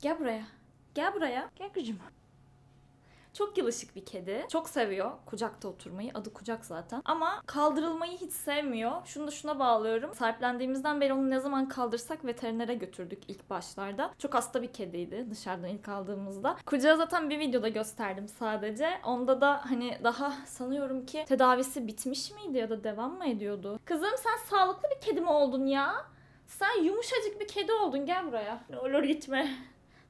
Gel buraya. Gel buraya. Gel gücüm. Çok yılışık bir kedi. Çok seviyor kucakta oturmayı. Adı kucak zaten. Ama kaldırılmayı hiç sevmiyor. Şunu da şuna bağlıyorum. Sahiplendiğimizden beri onu ne zaman kaldırsak veterinere götürdük ilk başlarda. Çok hasta bir kediydi dışarıdan ilk aldığımızda. Kucağı zaten bir videoda gösterdim sadece. Onda da hani daha sanıyorum ki tedavisi bitmiş miydi ya da devam mı ediyordu? Kızım sen sağlıklı bir kedi mi oldun ya? Sen yumuşacık bir kedi oldun. Gel buraya. Ne olur gitme.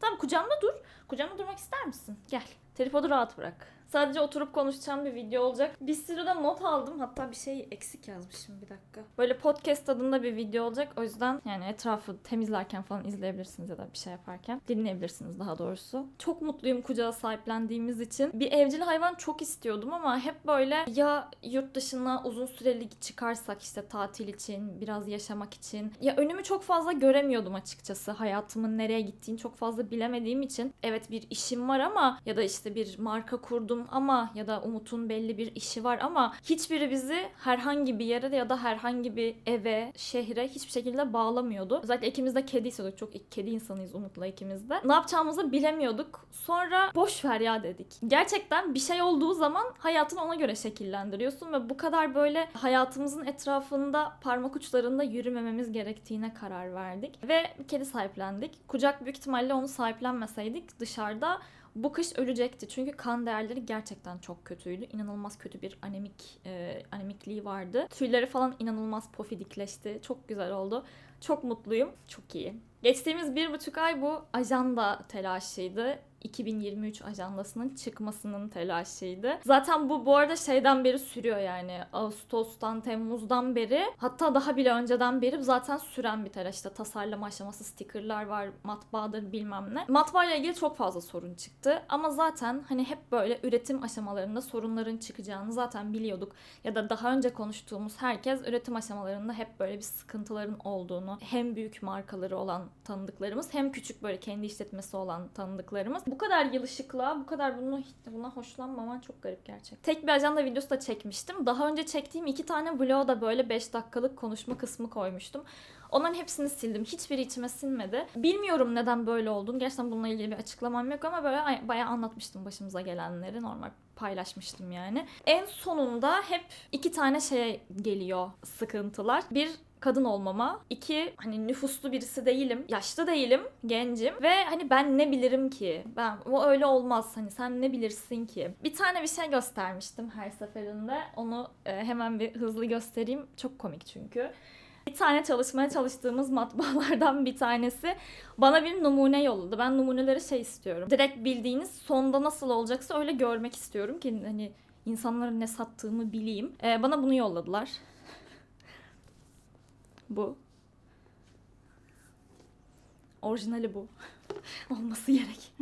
Tamam kucağımda dur. Kucağımda durmak ister misin? Gel. Tripodu rahat bırak. Sadece oturup konuşacağım bir video olacak. Bir sürü de not aldım. Hatta bir şey eksik yazmışım bir dakika. Böyle podcast tadında bir video olacak. O yüzden yani etrafı temizlerken falan izleyebilirsiniz ya da bir şey yaparken. Dinleyebilirsiniz daha doğrusu. Çok mutluyum kucağa sahiplendiğimiz için. Bir evcil hayvan çok istiyordum ama hep böyle ya yurt dışına uzun süreli çıkarsak işte tatil için, biraz yaşamak için. Ya önümü çok fazla göremiyordum açıkçası. Hayatımın nereye gittiğini çok fazla bilemediğim için. Evet bir işim var ama ya da işte bir marka kurdum ama ya da Umut'un belli bir işi var ama hiçbiri bizi herhangi bir yere ya da herhangi bir eve, şehre hiçbir şekilde bağlamıyordu. Özellikle ikimiz de kedi istiyorduk. Çok kedi insanıyız Umut'la ikimiz de. Ne yapacağımızı bilemiyorduk. Sonra boş ver ya dedik. Gerçekten bir şey olduğu zaman hayatını ona göre şekillendiriyorsun ve bu kadar böyle hayatımızın etrafında parmak uçlarında yürümememiz gerektiğine karar verdik. Ve kedi sahiplendik. Kucak büyük ihtimalle onu sahiplenmeseydik dışarıda bu kış ölecekti. Çünkü kan değerleri gerçekten çok kötüydü. İnanılmaz kötü bir anemik e, anemikliği vardı. Tüyleri falan inanılmaz pofidikleşti. Çok güzel oldu. Çok mutluyum. Çok iyi. Geçtiğimiz bir buçuk ay bu ajanda telaşıydı. 2023 ajandasının çıkmasının telaşıydı. Zaten bu bu arada şeyden beri sürüyor yani. Ağustos'tan, Temmuz'dan beri hatta daha bile önceden beri zaten süren bir telaş. İşte tasarlama aşaması, stickerlar var, matbaadır bilmem ne. Matbaayla ilgili çok fazla sorun çıktı. Ama zaten hani hep böyle üretim aşamalarında sorunların çıkacağını zaten biliyorduk. Ya da daha önce konuştuğumuz herkes üretim aşamalarında hep böyle bir sıkıntıların olduğunu hem büyük markaları olan tanıdıklarımız hem küçük böyle kendi işletmesi olan tanıdıklarımız bu kadar yılışıklığa, bu kadar bunu buna hoşlanmaman çok garip gerçek. Tek bir ajanda videosu da çekmiştim. Daha önce çektiğim iki tane vloga da böyle 5 dakikalık konuşma kısmı koymuştum. Onların hepsini sildim. Hiçbiri içime sinmedi. Bilmiyorum neden böyle olduğunu. Gerçekten bununla ilgili bir açıklamam yok ama böyle ay- bayağı anlatmıştım başımıza gelenleri. Normal paylaşmıştım yani. En sonunda hep iki tane şeye geliyor sıkıntılar. Bir kadın olmama. İki hani nüfuslu birisi değilim. Yaşlı değilim. Gencim. Ve hani ben ne bilirim ki? Ben o öyle olmaz. Hani sen ne bilirsin ki? Bir tane bir şey göstermiştim her seferinde. Onu e, hemen bir hızlı göstereyim. Çok komik çünkü. Bir tane çalışmaya çalıştığımız matbaalardan bir tanesi bana bir numune yolladı. Ben numuneleri şey istiyorum. Direkt bildiğiniz sonda nasıl olacaksa öyle görmek istiyorum ki hani insanların ne sattığımı bileyim. Ee, bana bunu yolladılar. Bu. Orijinali bu. Olması gerek.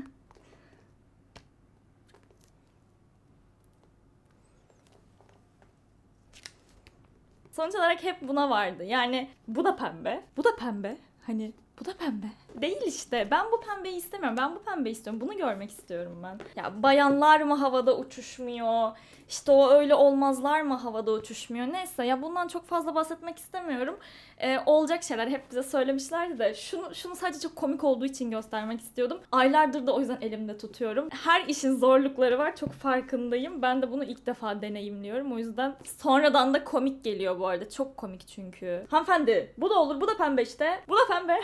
Sonuç olarak hep buna vardı. Yani bu da pembe, bu da pembe. Hani bu da pembe. Değil işte. Ben bu pembeyi istemiyorum. Ben bu pembeyi istiyorum. Bunu görmek istiyorum ben. Ya bayanlar mı havada uçuşmuyor? İşte o öyle olmazlar mı havada uçuşmuyor? Neyse ya bundan çok fazla bahsetmek istemiyorum. Ee, olacak şeyler hep bize söylemişlerdi de şunu şunu sadece çok komik olduğu için göstermek istiyordum. Aylardır da o yüzden elimde tutuyorum. Her işin zorlukları var. Çok farkındayım. Ben de bunu ilk defa deneyimliyorum. O yüzden sonradan da komik geliyor bu arada. Çok komik çünkü. Hanımefendi bu da olur. Bu da pembe işte. Bu da pembe.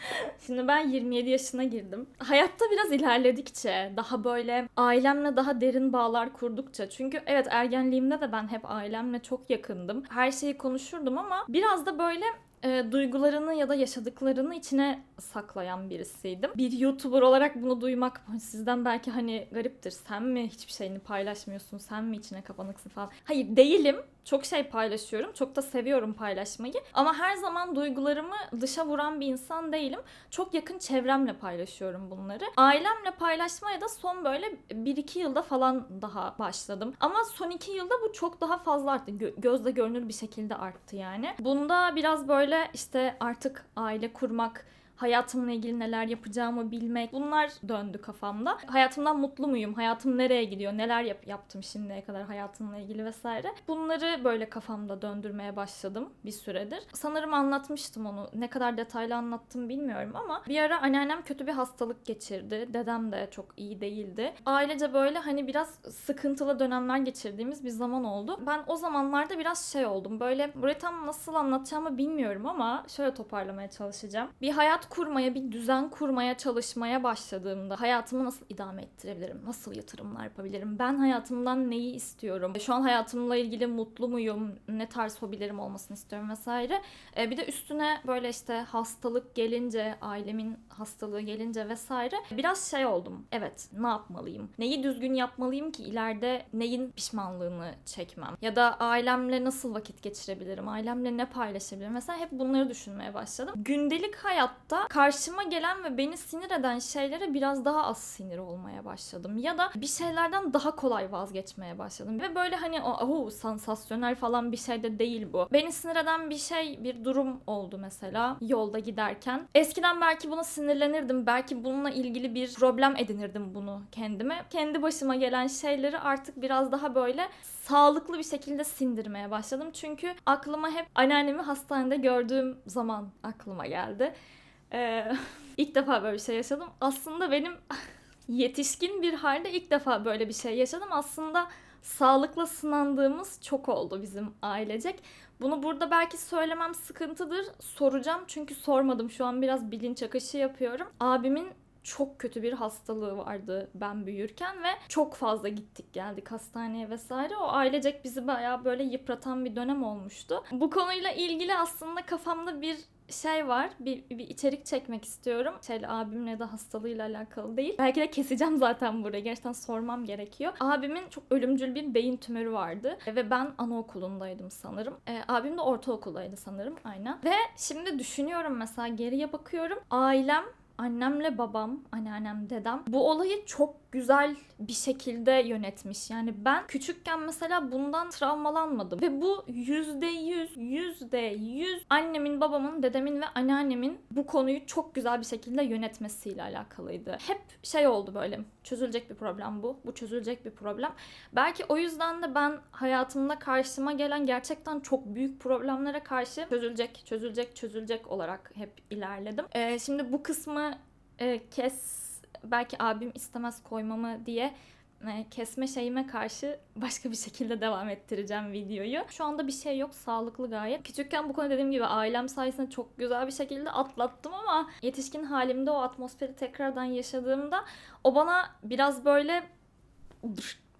Şimdi ben 27 yaşına girdim. Hayatta biraz ilerledikçe, daha böyle ailemle daha derin bağlar kurdukça. Çünkü evet ergenliğimde de ben hep ailemle çok yakındım. Her şeyi konuşurdum ama biraz da böyle e, duygularını ya da yaşadıklarını içine saklayan birisiydim. Bir YouTuber olarak bunu duymak sizden belki hani gariptir. Sen mi hiçbir şeyini paylaşmıyorsun? Sen mi içine kapanıksın falan? Hayır değilim. Çok şey paylaşıyorum. Çok da seviyorum paylaşmayı. Ama her zaman duygularımı dışa vuran bir insan değilim. Çok yakın çevremle paylaşıyorum bunları. Ailemle paylaşmaya da son böyle 1-2 yılda falan daha başladım. Ama son 2 yılda bu çok daha fazla arttı. Gö- gözle görünür bir şekilde arttı yani. Bunda biraz böyle işte artık aile kurmak, hayatımla ilgili neler yapacağımı bilmek bunlar döndü kafamda. Hayatımdan mutlu muyum? Hayatım nereye gidiyor? Neler yap yaptım şimdiye kadar hayatımla ilgili vesaire. Bunları böyle kafamda döndürmeye başladım bir süredir. Sanırım anlatmıştım onu. Ne kadar detaylı anlattım bilmiyorum ama bir ara anneannem kötü bir hastalık geçirdi. Dedem de çok iyi değildi. Ailece böyle hani biraz sıkıntılı dönemler geçirdiğimiz bir zaman oldu. Ben o zamanlarda biraz şey oldum. Böyle burayı tam nasıl anlatacağımı bilmiyorum ama şöyle toparlamaya çalışacağım. Bir hayat kurmaya, bir düzen kurmaya çalışmaya başladığımda hayatımı nasıl idame ettirebilirim? Nasıl yatırımlar yapabilirim? Ben hayatımdan neyi istiyorum? Şu an hayatımla ilgili mutlu muyum? Ne tarz hobilerim olmasını istiyorum vesaire. E, bir de üstüne böyle işte hastalık gelince, ailemin hastalığı gelince vesaire biraz şey oldum. Evet, ne yapmalıyım? Neyi düzgün yapmalıyım ki ileride neyin pişmanlığını çekmem? Ya da ailemle nasıl vakit geçirebilirim? Ailemle ne paylaşabilirim? Mesela hep bunları düşünmeye başladım. Gündelik hayatta karşıma gelen ve beni sinir eden şeylere biraz daha az sinir olmaya başladım. Ya da bir şeylerden daha kolay vazgeçmeye başladım. Ve böyle hani o oh, sansasyonel falan bir şey de değil bu. Beni sinir eden bir şey, bir durum oldu mesela yolda giderken. Eskiden belki buna sinirlenirdim. Belki bununla ilgili bir problem edinirdim bunu kendime. Kendi başıma gelen şeyleri artık biraz daha böyle sağlıklı bir şekilde sindirmeye başladım. Çünkü aklıma hep anneannemi hastanede gördüğüm zaman aklıma geldi. Ee, ilk defa böyle bir şey yaşadım. Aslında benim yetişkin bir halde ilk defa böyle bir şey yaşadım. Aslında sağlıkla sınandığımız çok oldu bizim ailecek. Bunu burada belki söylemem sıkıntıdır. Soracağım çünkü sormadım. Şu an biraz bilinç akışı yapıyorum. Abimin çok kötü bir hastalığı vardı ben büyürken ve çok fazla gittik geldik hastaneye vesaire. O ailecek bizi bayağı böyle yıpratan bir dönem olmuştu. Bu konuyla ilgili aslında kafamda bir şey var. Bir, bir içerik çekmek istiyorum. Şeyle abimle de hastalığıyla alakalı değil. Belki de keseceğim zaten burayı. Gerçekten sormam gerekiyor. Abimin çok ölümcül bir beyin tümörü vardı. Ve ben anaokulundaydım sanırım. E, abim de ortaokuldaydı sanırım. Aynen. Ve şimdi düşünüyorum mesela geriye bakıyorum. Ailem annemle babam, anneannem, dedem bu olayı çok güzel bir şekilde yönetmiş. Yani ben küçükken mesela bundan travmalanmadım. Ve bu yüzde yüz, yüzde yüz annemin, babamın, dedemin ve anneannemin bu konuyu çok güzel bir şekilde yönetmesiyle alakalıydı. Hep şey oldu böyle çözülecek bir problem bu. Bu çözülecek bir problem. Belki o yüzden de ben hayatımda karşıma gelen gerçekten çok büyük problemlere karşı çözülecek, çözülecek, çözülecek olarak hep ilerledim. Ee, şimdi bu kısmı e, kes belki abim istemez koymamı diye e, kesme şeyime karşı başka bir şekilde devam ettireceğim videoyu. Şu anda bir şey yok. Sağlıklı gayet. Küçükken bu konu dediğim gibi ailem sayesinde çok güzel bir şekilde atlattım ama yetişkin halimde o atmosferi tekrardan yaşadığımda o bana biraz böyle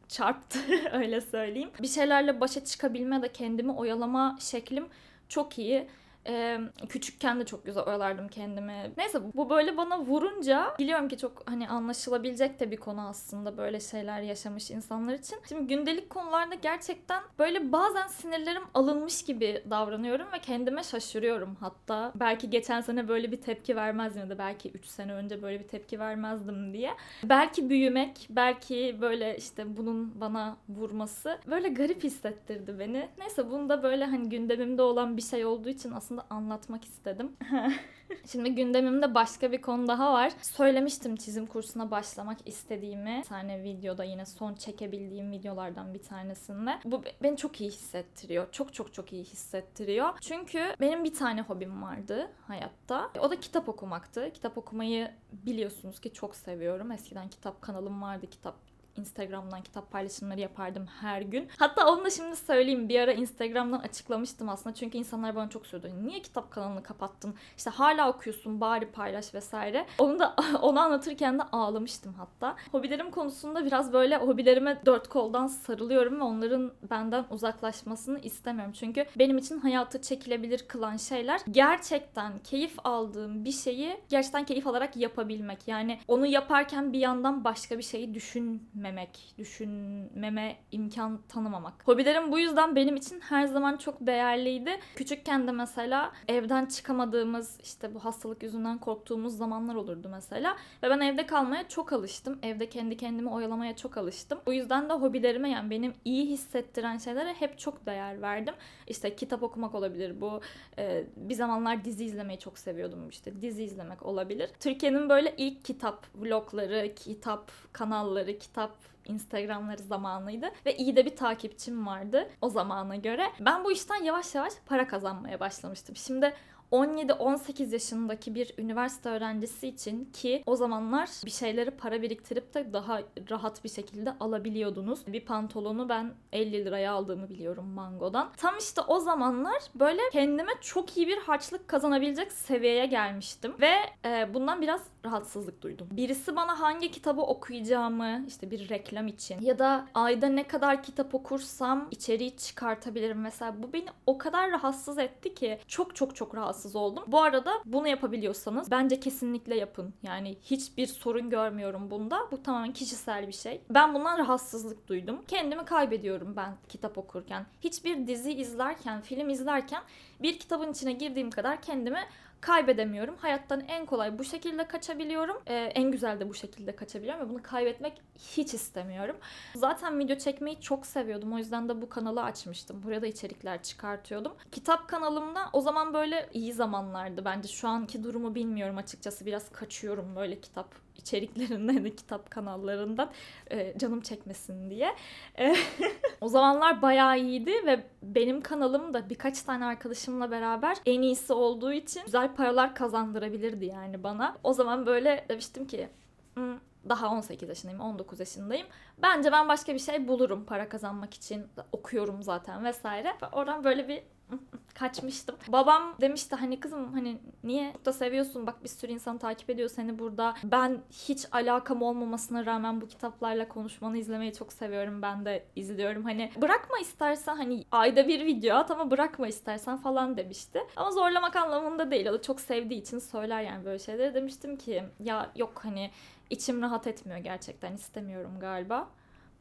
çarptı öyle söyleyeyim. Bir şeylerle başa çıkabilme de kendimi oyalama şeklim çok iyi. Ee, küçükken de çok güzel oyalardım kendimi. Neyse bu böyle bana vurunca biliyorum ki çok hani anlaşılabilecek de bir konu aslında böyle şeyler yaşamış insanlar için. Şimdi gündelik konularda gerçekten böyle bazen sinirlerim alınmış gibi davranıyorum ve kendime şaşırıyorum hatta. Belki geçen sene böyle bir tepki vermezdim ya da belki 3 sene önce böyle bir tepki vermezdim diye. Belki büyümek, belki böyle işte bunun bana vurması böyle garip hissettirdi beni. Neyse bunu da böyle hani gündemimde olan bir şey olduğu için aslında aslında anlatmak istedim. Şimdi gündemimde başka bir konu daha var. Söylemiştim çizim kursuna başlamak istediğimi. Bir tane videoda yine son çekebildiğim videolardan bir tanesinde. Bu beni çok iyi hissettiriyor. Çok çok çok iyi hissettiriyor. Çünkü benim bir tane hobim vardı hayatta. O da kitap okumaktı. Kitap okumayı biliyorsunuz ki çok seviyorum. Eskiden kitap kanalım vardı. Kitap Instagram'dan kitap paylaşımları yapardım her gün. Hatta onu da şimdi söyleyeyim. Bir ara Instagram'dan açıklamıştım aslında. Çünkü insanlar bana çok sordu. Niye kitap kanalını kapattın? İşte hala okuyorsun bari paylaş vesaire. Onu da onu anlatırken de ağlamıştım hatta. Hobilerim konusunda biraz böyle hobilerime dört koldan sarılıyorum ve onların benden uzaklaşmasını istemiyorum. Çünkü benim için hayatı çekilebilir kılan şeyler gerçekten keyif aldığım bir şeyi gerçekten keyif alarak yapabilmek. Yani onu yaparken bir yandan başka bir şeyi düşünmek düşünmemek, düşünmeme imkan tanımamak. Hobilerim bu yüzden benim için her zaman çok değerliydi. Küçükken de mesela evden çıkamadığımız işte bu hastalık yüzünden korktuğumuz zamanlar olurdu mesela. Ve ben evde kalmaya çok alıştım. Evde kendi kendimi oyalamaya çok alıştım. Bu yüzden de hobilerime yani benim iyi hissettiren şeylere hep çok değer verdim. İşte kitap okumak olabilir bu. Ee, bir zamanlar dizi izlemeyi çok seviyordum işte. Dizi izlemek olabilir. Türkiye'nin böyle ilk kitap vlogları, kitap kanalları, kitap Instagramları zamanıydı ve iyi de bir takipçim vardı o zamana göre. Ben bu işten yavaş yavaş para kazanmaya başlamıştım. Şimdi 17-18 yaşındaki bir üniversite öğrencisi için ki o zamanlar bir şeyleri para biriktirip de daha rahat bir şekilde alabiliyordunuz. Bir pantolonu ben 50 liraya aldığımı biliyorum Mango'dan. Tam işte o zamanlar böyle kendime çok iyi bir harçlık kazanabilecek seviyeye gelmiştim ve e, bundan biraz rahatsızlık duydum. Birisi bana hangi kitabı okuyacağımı işte bir reklam için ya da ayda ne kadar kitap okursam içeriği çıkartabilirim mesela bu beni o kadar rahatsız etti ki çok çok çok rahatsız oldum. Bu arada bunu yapabiliyorsanız bence kesinlikle yapın. Yani hiçbir sorun görmüyorum bunda. Bu tamamen kişisel bir şey. Ben bundan rahatsızlık duydum. Kendimi kaybediyorum ben kitap okurken. Hiçbir dizi izlerken, film izlerken bir kitabın içine girdiğim kadar kendimi kaybedemiyorum. Hayattan en kolay bu şekilde kaçabiliyorum. Ee, en güzel de bu şekilde kaçabiliyorum ve bunu kaybetmek hiç istemiyorum. Zaten video çekmeyi çok seviyordum. O yüzden de bu kanalı açmıştım. Buraya da içerikler çıkartıyordum. Kitap kanalımda o zaman böyle iyi zamanlardı. Bence şu anki durumu bilmiyorum açıkçası. Biraz kaçıyorum böyle kitap içeriklerinden, de kitap kanallarından e, canım çekmesin diye. E, o zamanlar bayağı iyiydi ve benim kanalım da birkaç tane arkadaşımla beraber en iyisi olduğu için güzel paralar kazandırabilirdi yani bana. O zaman böyle demiştim ki "Hmm, daha 18 yaşındayım, 19 yaşındayım. Bence ben başka bir şey bulurum para kazanmak için. Okuyorum zaten vesaire. Oradan böyle bir kaçmıştım. Babam demişti hani kızım hani niye çok da seviyorsun bak bir sürü insan takip ediyor seni burada. Ben hiç alakam olmamasına rağmen bu kitaplarla konuşmanı izlemeyi çok seviyorum. Ben de izliyorum. Hani bırakma istersen hani ayda bir video at ama bırakma istersen falan demişti. Ama zorlamak anlamında değil. O da çok sevdiği için söyler yani böyle şeyleri. Demiştim ki ya yok hani içim rahat etmiyor gerçekten istemiyorum galiba.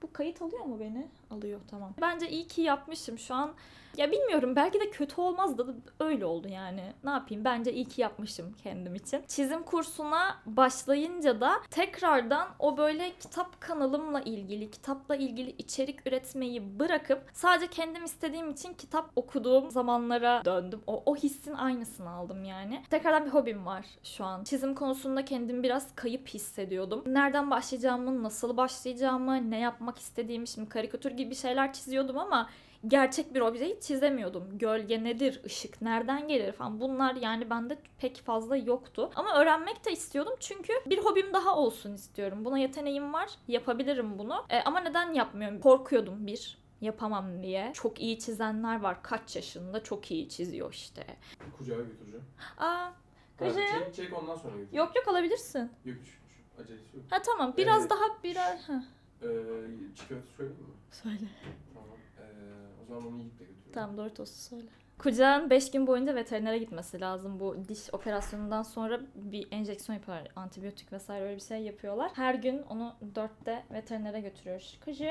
Bu kayıt alıyor mu beni? Alıyor tamam. Bence iyi ki yapmışım şu an. Ya bilmiyorum belki de kötü olmaz da öyle oldu yani. Ne yapayım bence iyi ki yapmışım kendim için. Çizim kursuna başlayınca da tekrardan o böyle kitap kanalımla ilgili, kitapla ilgili içerik üretmeyi bırakıp sadece kendim istediğim için kitap okuduğum zamanlara döndüm. O, o hissin aynısını aldım yani. Tekrardan bir hobim var şu an. Çizim konusunda kendimi biraz kayıp hissediyordum. Nereden başlayacağımı, nasıl başlayacağımı, ne yapmak istediğimi şimdi karikatür gibi şeyler çiziyordum ama gerçek bir objeyi çizemiyordum. Gölge nedir, ışık nereden gelir falan bunlar yani bende pek fazla yoktu. Ama öğrenmek de istiyordum çünkü bir hobim daha olsun istiyorum. Buna yeteneğim var, yapabilirim bunu. E, ama neden yapmıyorum? Korkuyordum bir yapamam diye. Çok iyi çizenler var. Kaç yaşında çok iyi çiziyor işte. Kucağa götüreceğim. Aa, kızım. çek, çek ondan sonra götür. Yok yok alabilirsin. Yok acelesi yok. Ha tamam biraz Evet. daha biraz... Ee, çikolata söyleyeyim mi? Söyle. O zaman onu yiyip de götürüyorum. Tamam doğru tostu söyle. Kucağın 5 gün boyunca veterinere gitmesi lazım. Bu diş operasyonundan sonra bir enjeksiyon yapıyorlar. Antibiyotik vesaire öyle bir şey yapıyorlar. Her gün onu 4'te veterinere götürüyoruz. Kızım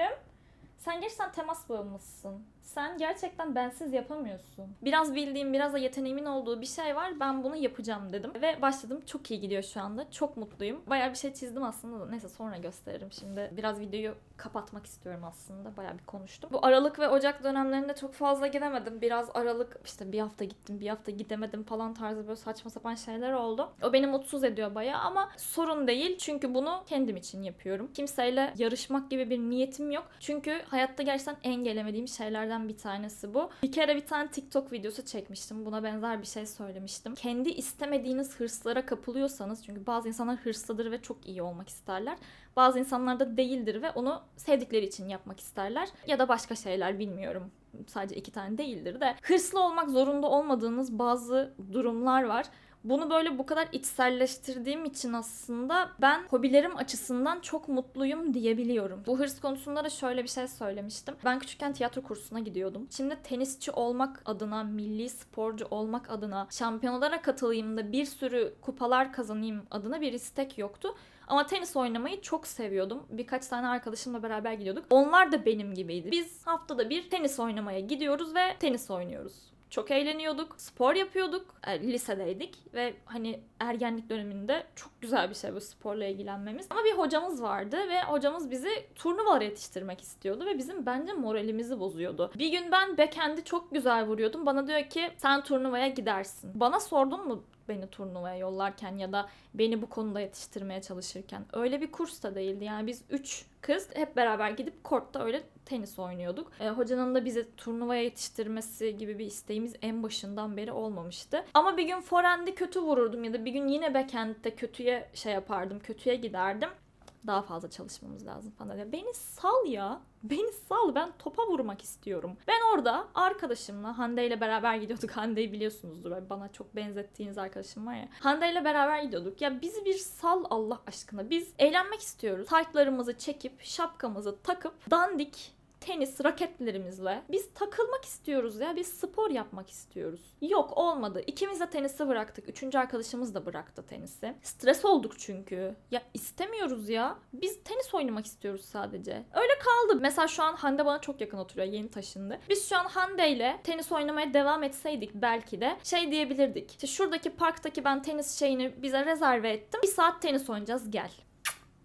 sen gerçekten temas bağımlısın. Sen gerçekten bensiz yapamıyorsun. Biraz bildiğim, biraz da yeteneğimin olduğu bir şey var. Ben bunu yapacağım dedim. Ve başladım. Çok iyi gidiyor şu anda. Çok mutluyum. Bayağı bir şey çizdim aslında da. Neyse sonra gösteririm. Şimdi biraz videoyu kapatmak istiyorum aslında. Bayağı bir konuştum. Bu Aralık ve Ocak dönemlerinde çok fazla gidemedim. Biraz Aralık işte bir hafta gittim, bir hafta gidemedim falan tarzı böyle saçma sapan şeyler oldu. O beni mutsuz ediyor bayağı ama sorun değil. Çünkü bunu kendim için yapıyorum. Kimseyle yarışmak gibi bir niyetim yok. Çünkü hayatta gerçekten engellemediğim şeylerden bir tanesi bu. Bir kere bir tane TikTok videosu çekmiştim. Buna benzer bir şey söylemiştim. Kendi istemediğiniz hırslara kapılıyorsanız çünkü bazı insanlar hırslıdır ve çok iyi olmak isterler. Bazı insanlar da değildir ve onu sevdikleri için yapmak isterler. Ya da başka şeyler bilmiyorum. Sadece iki tane değildir de. Hırslı olmak zorunda olmadığınız bazı durumlar var. Bunu böyle bu kadar içselleştirdiğim için aslında ben hobilerim açısından çok mutluyum diyebiliyorum. Bu hırs konusunda da şöyle bir şey söylemiştim. Ben küçükken tiyatro kursuna gidiyordum. Şimdi tenisçi olmak adına, milli sporcu olmak adına, şampiyonalara katılayım da bir sürü kupalar kazanayım adına bir istek yoktu. Ama tenis oynamayı çok seviyordum. Birkaç tane arkadaşımla beraber gidiyorduk. Onlar da benim gibiydi. Biz haftada bir tenis oynamaya gidiyoruz ve tenis oynuyoruz. Çok eğleniyorduk, spor yapıyorduk, e, lisedeydik ve hani ergenlik döneminde çok güzel bir şey bu sporla ilgilenmemiz. Ama bir hocamız vardı ve hocamız bizi turnuvalara yetiştirmek istiyordu ve bizim bence moralimizi bozuyordu. Bir gün ben backhand'i çok güzel vuruyordum. Bana diyor ki sen turnuvaya gidersin. Bana sordun mu beni turnuvaya yollarken ya da beni bu konuda yetiştirmeye çalışırken. Öyle bir kurs da değildi. Yani biz üç kız hep beraber gidip kortta öyle tenis oynuyorduk. E, hocanın da bizi turnuvaya yetiştirmesi gibi bir isteğimiz en başından beri olmamıştı. Ama bir gün forehand'i kötü vururdum ya da bir gün yine backhand'de kötüye şey yapardım, kötüye giderdim. Daha fazla çalışmamız lazım falan. Ya beni sal ya. Beni sal. Ben topa vurmak istiyorum. Ben orada arkadaşımla Hande ile beraber gidiyorduk. Hande'yi biliyorsunuzdur. Bana çok benzettiğiniz arkadaşım var ya. Hande ile beraber gidiyorduk. Ya bizi bir sal Allah aşkına. Biz eğlenmek istiyoruz. Taytlarımızı çekip, şapkamızı takıp, dandik tenis raketlerimizle biz takılmak istiyoruz ya. Biz spor yapmak istiyoruz. Yok olmadı. İkimiz de tenisi bıraktık. Üçüncü arkadaşımız da bıraktı tenisi. Stres olduk çünkü. Ya istemiyoruz ya. Biz tenis oynamak istiyoruz sadece. Öyle kaldı. Mesela şu an Hande bana çok yakın oturuyor. Yeni taşındı. Biz şu an Hande ile tenis oynamaya devam etseydik belki de şey diyebilirdik. İşte şuradaki parktaki ben tenis şeyini bize rezerve ettim. Bir saat tenis oynayacağız gel.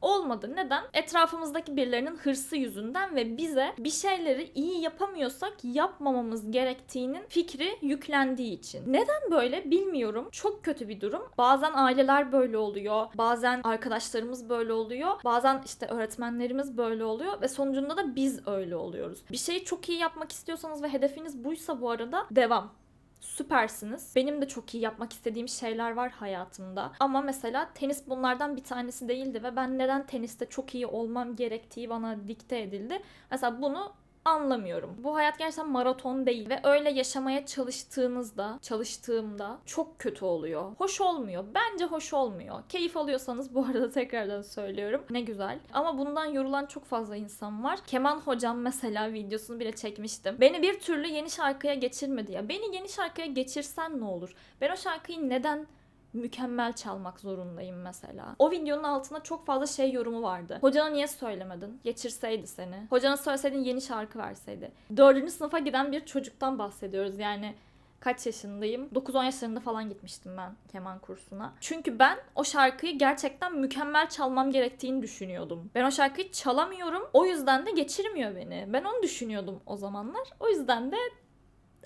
Olmadı. Neden? Etrafımızdaki birilerinin hırsı yüzünden ve bize bir şeyleri iyi yapamıyorsak yapmamamız gerektiğinin fikri yüklendiği için. Neden böyle bilmiyorum. Çok kötü bir durum. Bazen aileler böyle oluyor. Bazen arkadaşlarımız böyle oluyor. Bazen işte öğretmenlerimiz böyle oluyor ve sonucunda da biz öyle oluyoruz. Bir şeyi çok iyi yapmak istiyorsanız ve hedefiniz buysa bu arada devam süpersiniz. Benim de çok iyi yapmak istediğim şeyler var hayatımda. Ama mesela tenis bunlardan bir tanesi değildi ve ben neden teniste çok iyi olmam gerektiği bana dikte edildi. Mesela bunu anlamıyorum. Bu hayat gerçekten maraton değil ve öyle yaşamaya çalıştığınızda, çalıştığımda çok kötü oluyor. Hoş olmuyor. Bence hoş olmuyor. Keyif alıyorsanız bu arada tekrardan söylüyorum. Ne güzel. Ama bundan yorulan çok fazla insan var. Keman hocam mesela videosunu bile çekmiştim. Beni bir türlü yeni şarkıya geçirmedi ya. Beni yeni şarkıya geçirsen ne olur? Ben o şarkıyı neden mükemmel çalmak zorundayım mesela. O videonun altında çok fazla şey yorumu vardı. Hocana niye söylemedin? Geçirseydi seni. Hocana söyleseydin yeni şarkı verseydi. Dördüncü sınıfa giden bir çocuktan bahsediyoruz. Yani kaç yaşındayım? 9-10 yaşlarında falan gitmiştim ben keman kursuna. Çünkü ben o şarkıyı gerçekten mükemmel çalmam gerektiğini düşünüyordum. Ben o şarkıyı çalamıyorum. O yüzden de geçirmiyor beni. Ben onu düşünüyordum o zamanlar. O yüzden de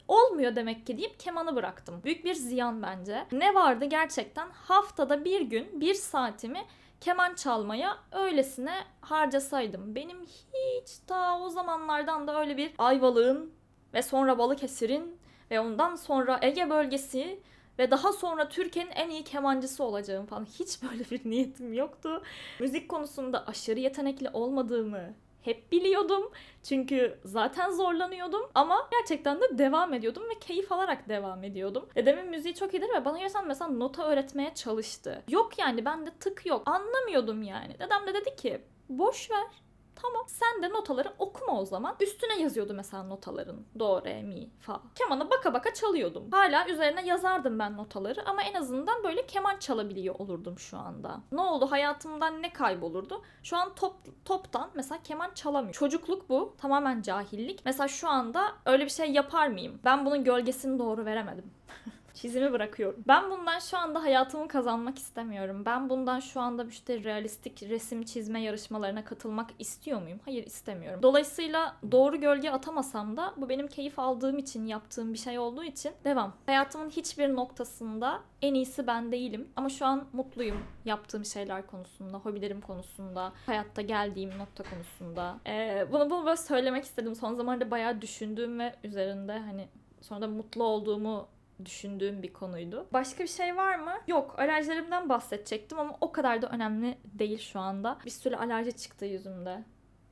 olmuyor demek ki deyip kemanı bıraktım. Büyük bir ziyan bence. Ne vardı gerçekten haftada bir gün bir saatimi keman çalmaya öylesine harcasaydım. Benim hiç ta o zamanlardan da öyle bir Ayvalık'ın ve sonra Balıkesir'in ve ondan sonra Ege bölgesi ve daha sonra Türkiye'nin en iyi kemancısı olacağım falan. Hiç böyle bir niyetim yoktu. Müzik konusunda aşırı yetenekli olmadığımı hep biliyordum. Çünkü zaten zorlanıyordum ama gerçekten de devam ediyordum ve keyif alarak devam ediyordum. Dedemin müziği çok iyidir ve bana gelsen mesela nota öğretmeye çalıştı. Yok yani bende tık yok. Anlamıyordum yani. Dedem de dedi ki boş ver. Tamam sen de notaları okuma o zaman. Üstüne yazıyordu mesela notaların. Do, re, mi, fa. Kemana baka baka çalıyordum. Hala üzerine yazardım ben notaları ama en azından böyle keman çalabiliyor olurdum şu anda. Ne oldu hayatımdan ne kaybolurdu? Şu an top, toptan mesela keman çalamıyorum. Çocukluk bu. Tamamen cahillik. Mesela şu anda öyle bir şey yapar mıyım? Ben bunun gölgesini doğru veremedim. Çizimi bırakıyorum. Ben bundan şu anda hayatımı kazanmak istemiyorum. Ben bundan şu anda işte realistik resim çizme yarışmalarına katılmak istiyor muyum? Hayır istemiyorum. Dolayısıyla doğru gölge atamasam da bu benim keyif aldığım için yaptığım bir şey olduğu için devam. Hayatımın hiçbir noktasında en iyisi ben değilim. Ama şu an mutluyum yaptığım şeyler konusunda, hobilerim konusunda, hayatta geldiğim nokta konusunda. Ee, bunu, bunu böyle söylemek istedim. Son zamanlarda bayağı düşündüğüm ve üzerinde hani sonra da mutlu olduğumu düşündüğüm bir konuydu. Başka bir şey var mı? Yok. Alerjilerimden bahsedecektim ama o kadar da önemli değil şu anda. Bir sürü alerji çıktı yüzümde.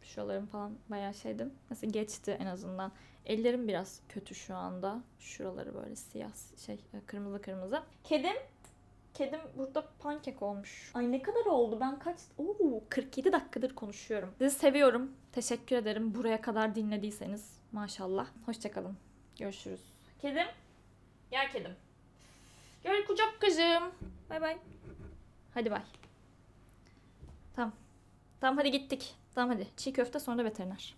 Şuralarım falan bayağı şeydim. Nasıl geçti en azından. Ellerim biraz kötü şu anda. Şuraları böyle siyah şey kırmızı kırmızı. Kedim Kedim burada pankek olmuş. Ay ne kadar oldu? Ben kaç... Oo 47 dakikadır konuşuyorum. Sizi seviyorum. Teşekkür ederim buraya kadar dinlediyseniz. Maşallah. Hoşçakalın. Görüşürüz. Kedim. Gel kedim. Gel kucak kızım. Bay bay. Hadi bay. Tamam. Tamam hadi gittik. Tamam hadi. Çiğ köfte sonra veteriner.